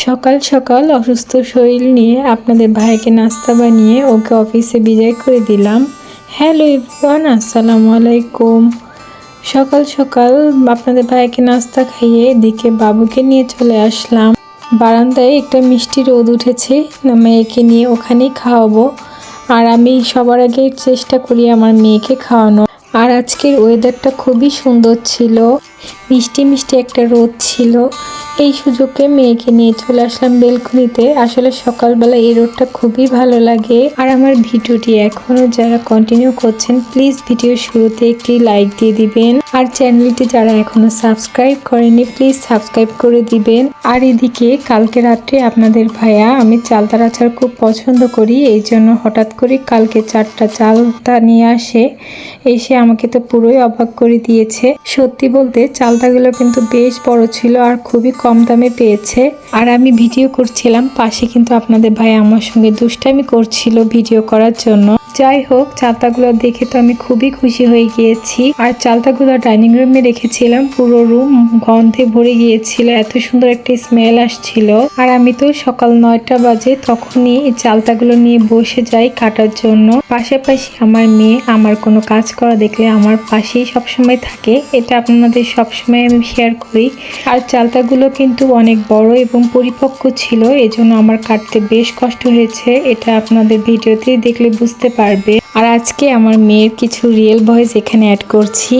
সকাল সকাল অসুস্থ শরীর নিয়ে আপনাদের ভাইকে নাস্তা বানিয়ে ওকে অফিসে বিদায় করে দিলাম। হ্যালো ইভরান আসসালামু আলাইকুম। সকাল সকাল আপনাদের ভাইকে নাস্তা খাইয়ে এদিকে বাবুকে নিয়ে চলে আসলাম। বারান্দায় একটা মিষ্টি রোদ উঠেছে মেয়েকে নিয়ে ওখানেই খাওয়াবো। আর আমি সবার আগে চেষ্টা করি আমার মেয়েকে খাওয়ানো আর আজকের ওয়েদারটা খুবই সুন্দর ছিল। মিষ্টি মিষ্টি একটা রোদ ছিল। এই সুযোগে মেয়েকে নিয়ে চলে আসলাম বেলকুনিতে। আসলে সকালবেলা এই রোদটা খুবই ভালো লাগে। আর আমার ভিডিওটি এখনও যারা কন্টিনিউ করছেন প্লিজ ভিডিও শুরুতে একটি লাইক দিয়ে দিবেন। আর চ্যানেলটি যারা এখনও সাবস্ক্রাইব করেনি প্লিজ সাবস্ক্রাইব করে দিবেন। আর এদিকে কালকে রাত্রে আপনাদের ভাইয়া, আমি চালতার আচার খুব পছন্দ করি, এই জন্য হঠাৎ করে কালকে চারটা চালতা নিয়ে আসে। এসে আমাকে তো পুরোই অবাক করে দিয়েছে। সত্যি বলতে চালতাগুলো কিন্তু বেশ বড় ছিল আর খুবই কম দামে পেয়েছে। আর আমি ভিডিও করছিলাম, পাশে কিন্তু আপনাদের ভাই আমার সঙ্গে দুষ্টামি করছিল ভিডিও করার জন্য। যাই হোক, চালতাগুলো দেখে তো আমি খুবই খুশি হয়ে গিয়েছি। আর চালতাগুলো ডাইনিং রুমে রেখেছিলাম, পুরো রুম গন্ধে ভরে গিয়েছিল, এত সুন্দর একটা স্মেল আসছিল। আর আমি তো সকাল নয়টা বাজে তখনই এই চালতাগুলো নিয়ে বসে যাই কাটার জন্য। পাশাপাশি আমার মেয়ে আমার কোনো কাজ করা দেখলে আমার পাশেই সবসময় থাকে, এটা আপনাদের সবসময় আমি শেয়ার করি। আর চালতাগুলো কিন্তু অনেক বড় এবং পরিপক্ক ছিল, এজন্য আমার কাটতে বেশ কষ্ট হয়েছে, এটা আপনাদের ভিডিওতেই দেখলে বুঝতে পারবে। আর আজকে আমার মেয়ের কিছু রিয়েল ভয়েস এখানে অ্যাড করছি।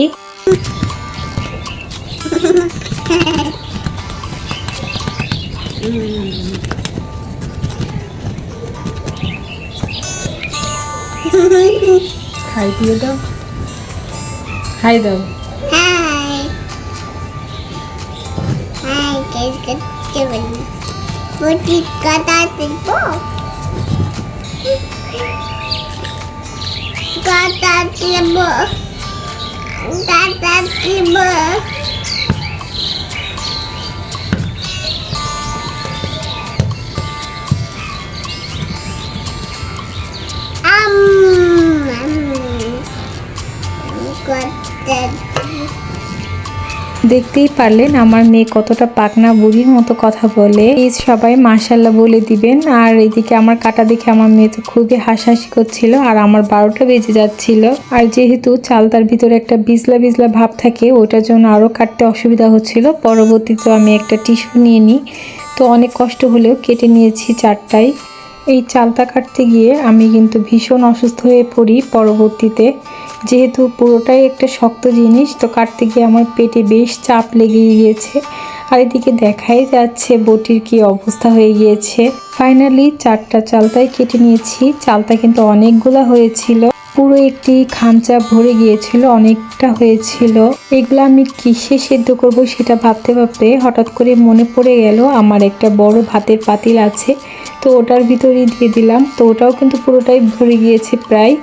হাই দিয়ে দাও। হাই দাও. What you got at 嘎嘎嘎嘎嘎嘎嘎嘎嘎嘎嘎嘎 দেখতেই পারলেন আমার মেয়ে কতটা পাকনা বুড়ির মতো কথা বলে। প্লিজ সবাই মাশাল্লাহ বলে দিবেন। আর এদিকে আমার কাটা দেখে আমার মেয়ে তো খুবই হাসাহাসি করছিল আর আমার বারোটা বেজে যাচ্ছিল। আর যেহেতু চালতার ভিতরে একটা বিজলা বিজলা ভাব থাকে ওটার জন্য আরও কাটতে অসুবিধা হচ্ছিল। পরবর্তীতে আমি একটা টিস্যু নিয়ে নিই। তো অনেক কষ্ট হলেও কেটে নিয়েছি চারটায়। এই চালটা কাটতে গিয়ে আমি কিন্তু ভীষণ অসুস্থ হয়ে পড়ি পরবর্তীতে। যেহেতু পুরোটাই একটা শক্ত জিনিস, তো কাটতে গিয়ে আমার পেটে বেশ চাপ লেগে গিয়েছে। আর এদিকে দেখাই যাচ্ছে বটির কি অবস্থা হয়ে গিয়েছে। ফাইনালি চারটা চালতাই কেটে নিয়েছি। চালতা কিন্তু অনেকগুলা হয়েছিল। পুরো একটি খামচা ভরে গিয়েছিল, অনেকটা হয়েছিল। এগুলো আমি কিসে সেদ্ধ করব সেটা ভাবতে ভাবতে হঠাৎ করে মনে পড়ে গেল, আমার একটা বড় ভাতের পাতিল আছে। তো ওটার ভিতরেই দিয়ে দিলাম। তো ওটাও কিন্তু পুরোটাই ভরে গিয়েছে প্রায়।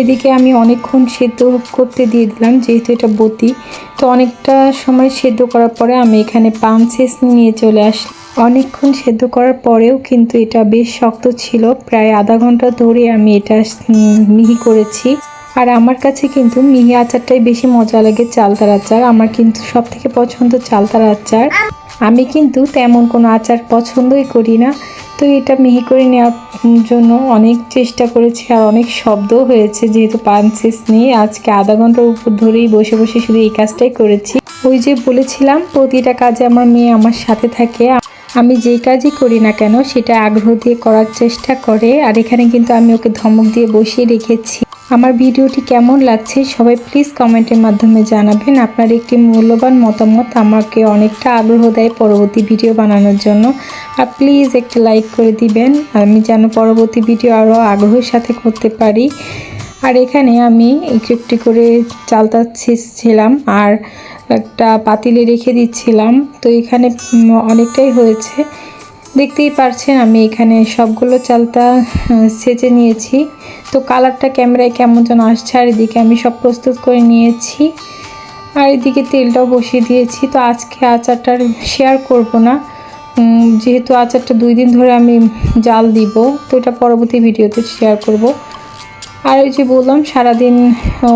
এদিকে আমি অনেকক্ষণ সেদ্ধ করতে দিয়ে দিলাম, যেহেতু এটা বতি। তো অনেকটা সময় সেদ্ধ করার পরে আমি এখানে পামসেস নিয়ে চলে আসি, অনেকক্ষণ সেদ্ধ করার পরেও কিন্তু এটা বেশ শক্ত ছিল। প্রায় আধা ঘণ্টা ধরে আমি এটা মিহি করেছি। আর আমার কাছে কিন্তু মিহি আচারটাই বেশি মজা লাগে চালতার আচার। আমার কিন্তু সব থেকে পছন্দ চালতার আচার। আমি কিন্তু তেমন কোনো আচার পছন্দই করি না। তো এটা মিহি করে নেওয়ার জন্য অনেক চেষ্টা করেছি আর অনেক শব্দও হয়েছে যেহেতু পানসেস নিয়ে আজকে আধা ঘণ্টার উপর ধরেই বসে বসে শুধু এই কাজটাই করেছি। ওই যে বলেছিলাম, প্রতিটা কাজে আমার মেয়ে আমার সাথে থাকে। আমি যে কাজই করি না কেন, সেটা আগ্রহ দিয়ে করার চেষ্টা করে। আর এখানে কিন্তু আমি ওকে ধমক দিয়ে বসিয়ে রেখেছি। আমার ভিডিওটি কেমন লাগছে সবাই প্লিজ কমেন্টের মাধ্যমে জানাবেন। আপনার একটি মূল্যবান মতামত আমাকে অনেকটা আগ্রহ দেয় পরবর্তী ভিডিও বানানোর জন্য। আর প্লিজ একটা লাইক করে দিবেন। আমি যেন পরবর্তী ভিডিও আরও আগ্রহের সাথে করতে পারি। আর এখানে আমি একটু একটু করে চালতা ছিলাম আর একটা পাতিলে রেখে দিচ্ছিলাম। তো এখানে অনেকটাই হয়েছে। দেখতেই পারছেন আমি এখানে সবগুলো আহ, সেচে নিয়েছি। তো কালারটা ক্যামেরায় কেমন যেন আসছে আর এদিকে আমি সব প্রস্তুত করে নিয়েছি। আর এদিকে তেলটাও বসিয়ে দিয়েছি। তো আজকে আচারটার শেয়ার করব না। যেহেতু আচারটা দুই দিন ধরে আমি জাল দিব তো এটা পরবর্তী ভিডিওতে শেয়ার করব। আর ওই যে বললাম সারাদিন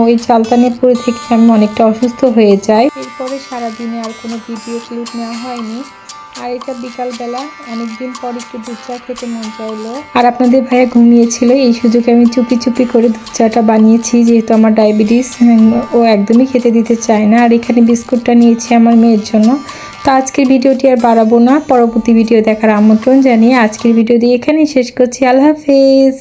ওই চালতা নিয়ে পড়ে থেকে আমি অনেকটা অসুস্থ হয়ে যাই। এরপরে সারাদিনে আর কোনো ভিডিও ক্লিপ নেওয়া হয়নি। আর এটা বিকালবেলা, অনেকদিন পর একটু দুধ চা খেতে মন চাইলো। আর আপনাদের ভাইয়া ঘুমিয়েছিল, এই সুযোগে আমি চুপি চুপি করে দুধ চাটা বানিয়েছি, যেহেতু আমার ডায়াবেটিস ও একদমই খেতে দিতে চায় না। আর এখানে বিস্কুটটা নিয়েছি আমার মেয়ের জন্য। তো আজকের ভিডিওটি আর বাড়াবো না, পরবর্তী ভিডিও দেখার আমন্ত্রণ জানিয়ে আজকের ভিডিও দিয়ে এখানেই শেষ করছি। আল্লাহ হাফেজ।